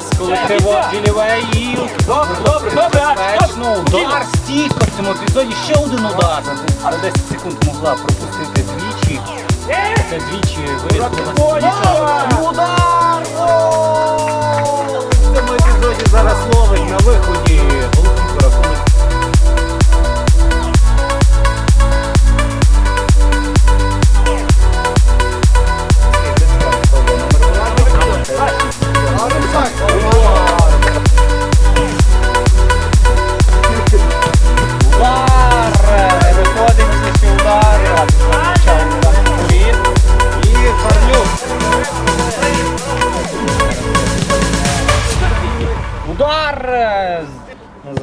З колективу Ділівей Добре, добре, добре, удар стійко в цьому епізоді. Ще один удар. За 10 секунд могла пропустити двічі. Це двічі вирішила Удар! Зараз ловить на виході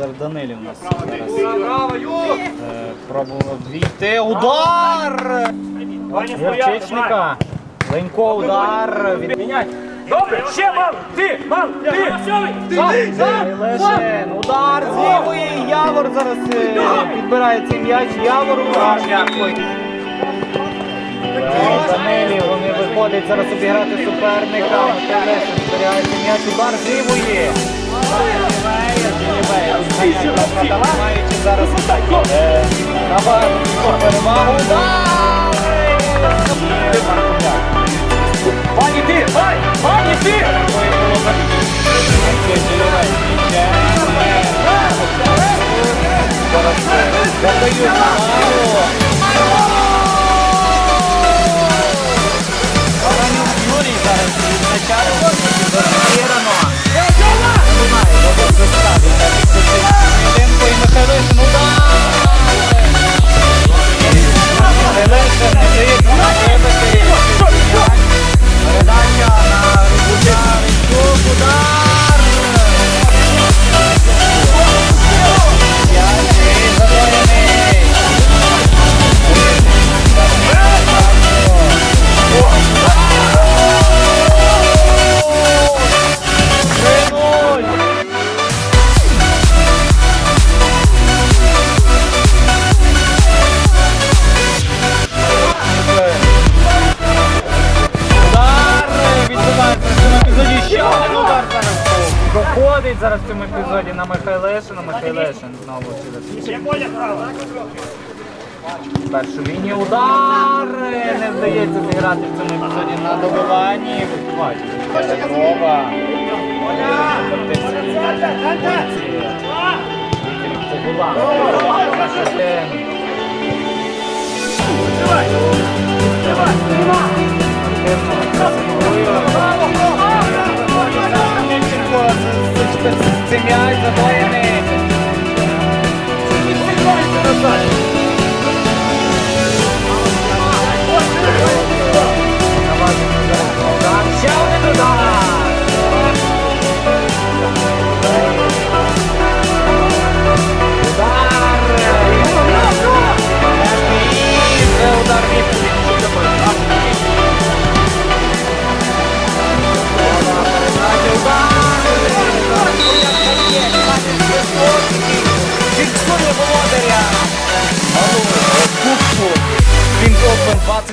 Назар Данилів у нас зараз е, пробував двійти. Удар! Явчичника. Ленько удар. Добре, ще мал, ти, мал, ти, Лешин, удар з лівої, Явор зараз е, підбирає цей м'яч, Явор удар. Е, Данилі, вони виходять зараз обіграти суперника. Лешин цей м'яч, удар з лівої. Маючи зараз е, перевагу. Зараз в цьому епізоді на Михайлешина. Михайлешин знову через першу лінію. Удар! Не вдається зіграти в цьому епізоді на добиванні. Петрова. Це м'яч Bye. Będą wacy